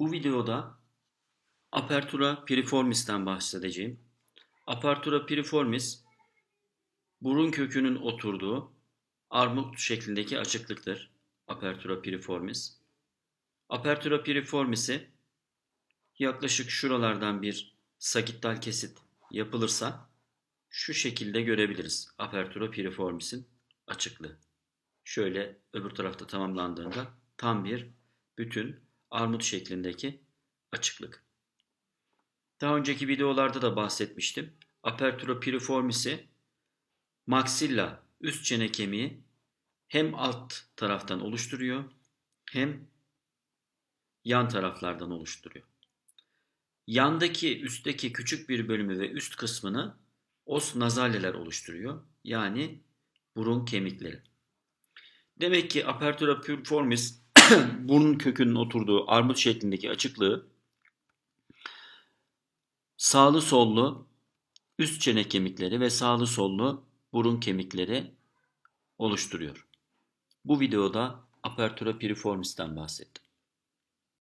Bu videoda Apertura piriformis'ten bahsedeceğim. Apertura piriformis burun kökünün oturduğu armut şeklindeki açıklıktır. Apertura piriformis. Apertura piriformis'i yaklaşık şuralardan bir sagittal kesit yapılırsa şu şekilde görebiliriz. Apertura piriformis'in açıklığı. Şöyle öbür tarafta tamamlandığında tam bir bütün armut şeklindeki açıklık. Daha önceki videolarda da bahsetmiştim. Apertura piriformis'i maxilla üst çene kemiği hem alt taraftan oluşturuyor hem yan taraflardan oluşturuyor. Yandaki üstteki küçük bir bölümü ve üst kısmını os nazaleler oluşturuyor. Yani burun kemikleri. Demek ki apertura piriformis burun kökünün oturduğu armut şeklindeki açıklığı sağlı sollu üst çene kemikleri ve sağlı sollu burun kemikleri oluşturuyor. Bu videoda apertura piriformis'ten bahsettim.